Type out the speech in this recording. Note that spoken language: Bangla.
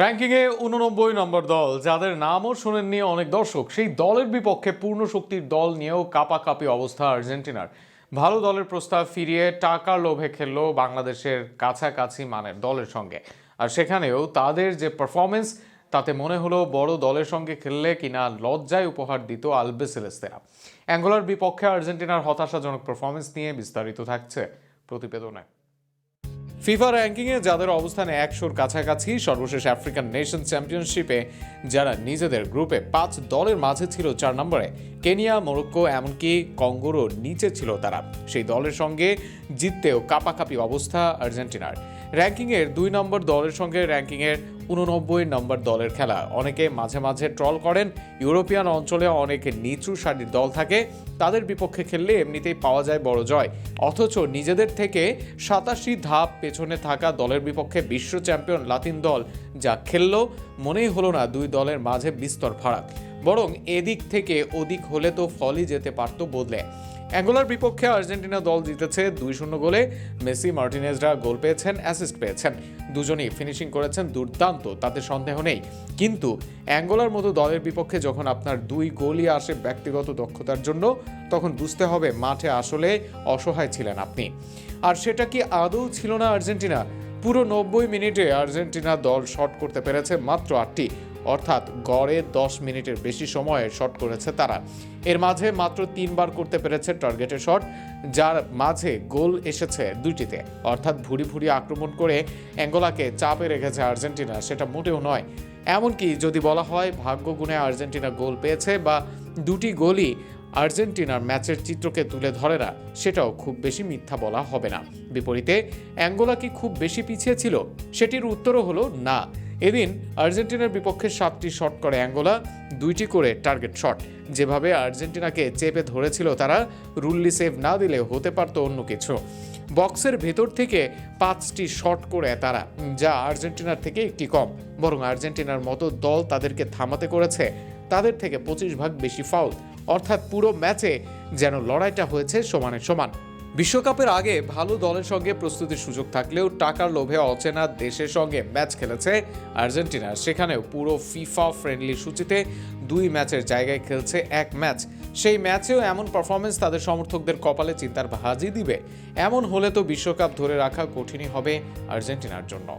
র্যাঙ্কিংয়ে উননব্বই নম্বর দল, যাদের নামও শোনেননি অনেক দর্শক, সেই দলের বিপক্ষে পূর্ণ শক্তির দল নিয়েও কাপাকাপি অবস্থা আর্জেন্টিনার। ভালো দলের প্রস্তাব ফিরিয়ে টাকার লোভে খেলল বাংলাদেশের কাছাকাছি মানের দলের সঙ্গে। আর সেখানেও তাদের যে পারফরমেন্স তাতে মনে হলো বড় দলের সঙ্গে খেললে কিনা লজ্জায় উপহার দিত আলবেসেলেস্তেরা। অ্যাঙ্গোলার বিপক্ষে আর্জেন্টিনার হতাশাজনক পারফরমেন্স নিয়ে বিস্তারিত থাকছে প্রতিবেদনে। ফিফা র্যাঙ্কিংয়ে যাদের অবস্থান একশোর কাছাকাছি, সর্বশেষ আফ্রিকান নেশন চ্যাম্পিয়নশিপে যারা নিজেদের গ্রুপে পাঁচ দলের মাঝে ছিল চার নম্বরে, কেনিয়া, মরক্কো, এমনকি কঙ্গোরও নিচে ছিল তারা। সেই দলের সঙ্গে জিততেও কাপাকাপি অবস্থা আর্জেন্টিনার। র্যাঙ্কিংয়ের দুই নম্বর দলের সঙ্গে র্যাঙ্কিংয়ের উননব্বই নম্বর দলের খেলা। অনেকে মাঝে মাঝে ট্রল করেন। ইউরোপিয়ান অঞ্চলে অনেক নিচু সারির দল থাকে। তাদের বিপক্ষে খেললে এমনিতেই পাওয়া যায় বড় জয়। অথচ নিজেদের থেকে সাতাশি ধাপ পেছনে থাকা দলের বিপক্ষে বিশ্ব চ্যাম্পিয়ন লাতিন দল যা খেলল, মনেই হলো না দুই দলের মাঝে বিস্তর ফারাক। বরং এদিক থেকে ওদিক হলে তো ফলই যেতে পারতো বদলে। অ্যাঙ্গোলার বিপক্ষে আর্জেন্টিনা দল জিতেছে দুই শূন্য গোলে, মেসি মার্টিনেজরা গোল পেয়েছেন অ্যাসিস্ট পেয়েছেন। দুজনেই ফিনিশিং করেছেন দুর্দান্ত, তাতে সন্দেহ নেই। কিন্তু অ্যাঙ্গোলার মতো দলের বিপক্ষে যখন আপনার দুই গোলই আসে ব্যক্তিগত দক্ষতার জন্য, তখন বুঝতে হবে মাঠে আসলে অসহায় ছিলেন আপনি। আর সেটা কি আদৌ ছিল না আর্জেন্টিনা? পুরো নব্বই মিনিটে আর্জেন্টিনা দল শট করতে পেরেছে মাত্র আটটি। অর্থাৎ গড়ে দশ মিনিটের বেশি সময়ে শট করেছে তারা। এর মাঝে মাত্র তিনবার করতে পেরেছে টার্গেটের শট, যার মাঝে গোল এসেছে দুইটিতে। অর্থাৎ ভুরি ভুরি আক্রমণ করে অ্যাঙ্গোলাকে চাপে রেখেছে আর্জেন্টিনা, সেটা মোটেও নয়। এমনকি যদি বলা হয় ভাগ্য গুণে আর্জেন্টিনা গোল পেয়েছে বা দুটি গোলই আর্জেন্টিনার ম্যাচের চিত্রকে তুলে ধরে না, সেটাও খুব বেশি মিথ্যা বলা হবে না। বিপরীতে, অ্যাঙ্গোলা কি খুব বেশি পিছিয়ে ছিল? সেটির উত্তরও হলো না। এদিন আর্জেন্টিনার বিপক্ষে সাতটি শট করে অ্যাঙ্গোলা, দুইটি করে টার্গেট শট। যেভাবে আর্জেন্টিনাকে চেপে ধরেছিল তারা, রুল্লি সেভ না দিলে হতে পারত অন্য কিছু। বক্সের ভেতর থেকে পাঁচটি শট করে তারা, যা আর্জেন্টিনার থেকে একটি কম। বরং আর্জেন্টিনার মতো দল তাদেরকে থামাতে করেছে, তাদের থেকে পঁচিশ ভাগ বেশি ফাউল। অর্থাৎ পুরো ম্যাচে যেন লড়াইটা হয়েছে সমানে সমান। বিশ্বকাপের আগে ভালো দলের সঙ্গে প্রস্তুতির সুযোগ থাকলেও টাকার লোভে অচেনা দেশের সঙ্গে ম্যাচ খেলেছে আর্জেন্টিনা। সেখানেও পুরো ফিফা ফ্রেন্ডলি সূচিতে দুই ম্যাচের জায়গায় খেলছে এক ম্যাচ। সেই ম্যাচেও এমন পারফরমেন্স তাদের সমর্থকদের কপালে চিন্তার ভাজি দিবে। এমন হলে তো বিশ্বকাপ ধরে রাখা কঠিনই হবে আর্জেন্টিনার জন্য।